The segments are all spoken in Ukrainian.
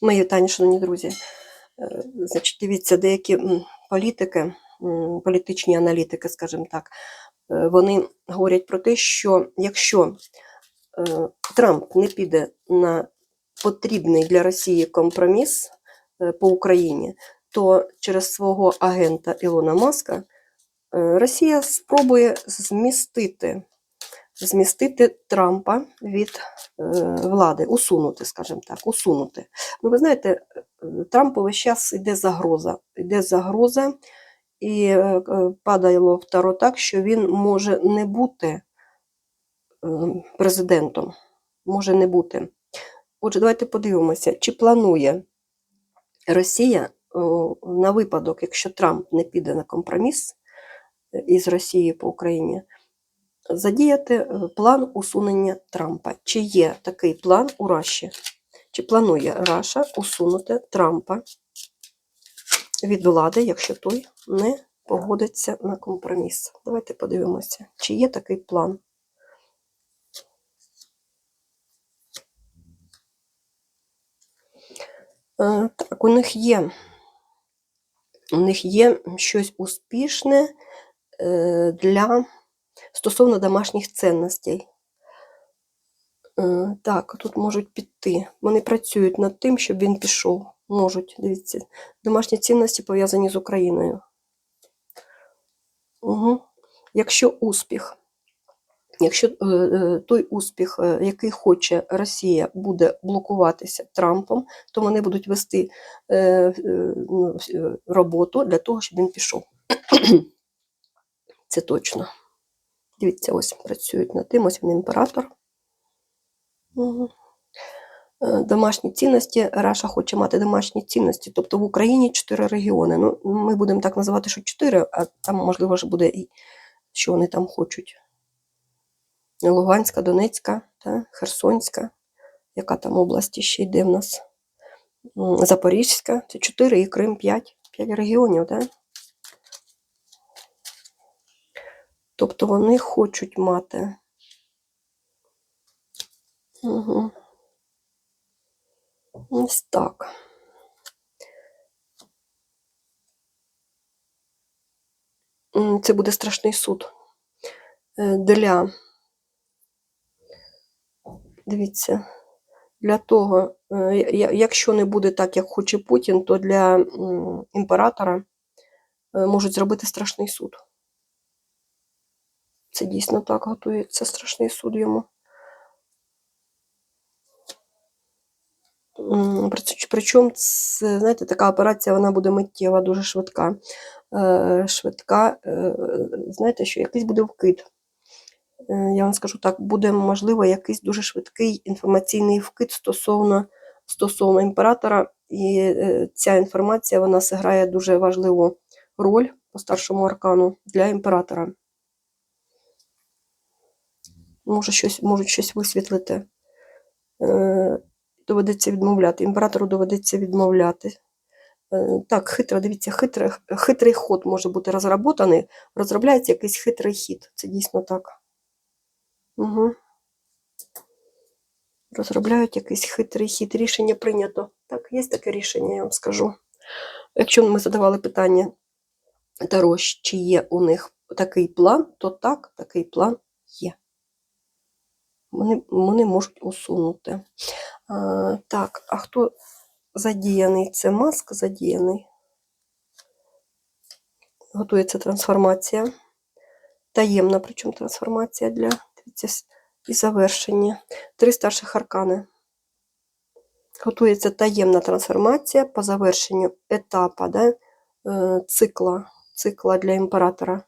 Мої вітання, шановні друзі. Е, Значить, дивіться, деякі політики, політичні аналітики, скажімо так, е, вони говорять про те, що якщо е, Трамп не піде на потрібний для Росії компроміс по Україні, то через свого агента Ілона Маска Росія спробує змістити, змістити Трампа від е, влади, усунути, скажімо так, усунути. Ну, ви знаєте, е, Трампу весь час йде загроза. Йде загроза, і е, падає в таро так, що він може не бути президентом. Може не бути. Отже, давайте подивимося, чи планує Росія на випадок, якщо Трамп не піде на компроміс із Росією по Україні, задіяти е, план усунення Трампа. Чи є такий план у Раші? Чи планує Раша усунути Трампа від влади, якщо той не погодиться на компроміс? Давайте подивимося, чи є такий план. Е, Так, у них є. У них є щось успішне е, для стосовно домашніх цінностей. Е, Так, тут можуть піти. Вони працюють над тим, щоб він пішов. Можуть, дивіться, домашні цінності пов'язані з Україною. Угу. Якщо успіх, якщо е, е, той успіх, який хоче Росія, буде блокуватися Трампом, то вони будуть вести ну, роботу для того, щоб він пішов. Це точно. Дивіться, ось працюють над тим, ось він імператор. Угу. Домашні цінності. Раша хоче мати домашні цінності. Тобто в Україні чотири регіони. Ну, ми будемо так називати, що чотири, а там, можливо, ж буде і що вони там хочуть. Луганська, Донецька, та, Херсонська. Яка там область ще йде в нас? Запорізька. Це чотири і Крим п'ять. П'ять регіонів, так? Тобто вони хочуть мати. Угу. Ось так. Це буде страшний суд Е, для, дивіться, для того, е, якщо не буде так, як хоче Путін, то для імператора е, можуть зробити страшний суд. Це дійсно так готується страшний суд йому. Причому, знаєте, така операція вона буде миттєва, дуже швидка. Е, Швидка, е, знаєте, що якийсь буде вкид. Е, Я вам скажу так, буде, можливо, якийсь дуже швидкий інформаційний вкид стосовно, стосовно імператора, і ця інформація вона зіграє дуже важливу роль по старшому аркану для імператора. Може щось, можуть щось висвітлити. Е, Доведеться відмовляти. Імператору доведеться відмовляти. Е, Так, хитро, дивіться, хитрий, хитрий ход може бути розроблений, розробляється якийсь хитрий хід. Це дійсно так. Угу. Розробляють якийсь хитрий хід. Рішення прийнято. Так, є таке рішення, я вам скажу. Якщо ми задавали питання Таро, чи є у них такий план, то так, такий план є. Вони, вони можуть усунути. А, так, а хто задіяний? Це маск задіяний. Готується трансформація. Таємна, причому трансформація для і завершення. Три старших аркани. Готується таємна трансформація по завершенню етапа да, е, цикла, цикла для імператора.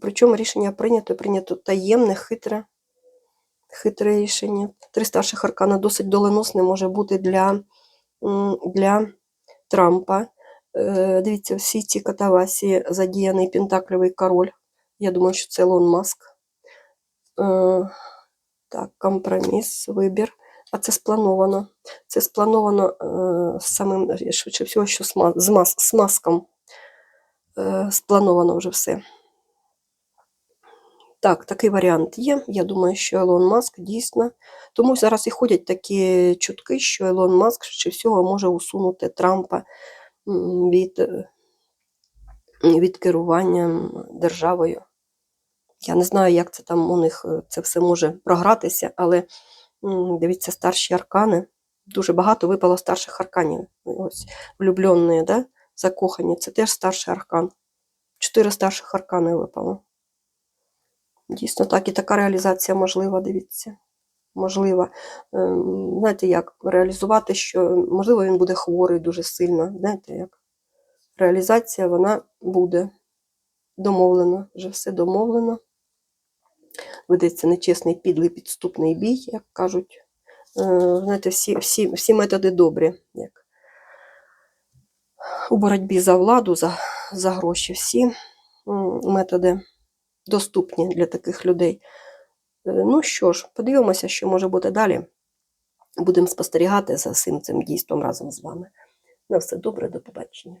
Причому рішення прийнято, прийнято таємне, хитре, хитре рішення. Три старших аркана досить доленосне може бути для, для Трампа. Е, Дивіться, всі ці катавасії задіяний Пентаклевий король. Я думаю, що це Ілон Маск. Е, Так, компроміс, вибір. А це сплановано. Це сплановано е, самим, швидше всього, що з, ма- з, мас, з маском. Сплановано вже все. Так, такий варіант є. Я думаю, що Елон Маск дійсно. Тому зараз і ходять такі чутки, що Елон Маск чи всього може усунути Трампа від, від керування державою. Я не знаю, як це там у них це все може програтися, але дивіться, старші аркани. Дуже багато випало старших арканів. Ось влюблені, да? закохані. Це теж старший аркан. Чотири старших аркани випало. Дійсно, так, і така реалізація можлива, дивіться. Можлива. Ем, Знаєте, як реалізувати, що можливо він буде хворий дуже сильно. Знаєте, як реалізація вона буде домовлена, вже все домовлено. Ведеться нечесний підлий підступний бій, як кажуть. Е, Знаєте, всі, всі, всі методи добрі. Як. У боротьбі за владу, за, за гроші, всі методи доступні для таких людей. Е, Ну що ж, подивимося, що може бути далі. Будемо спостерігати за всім цим дійством разом з вами. На все добре, до побачення.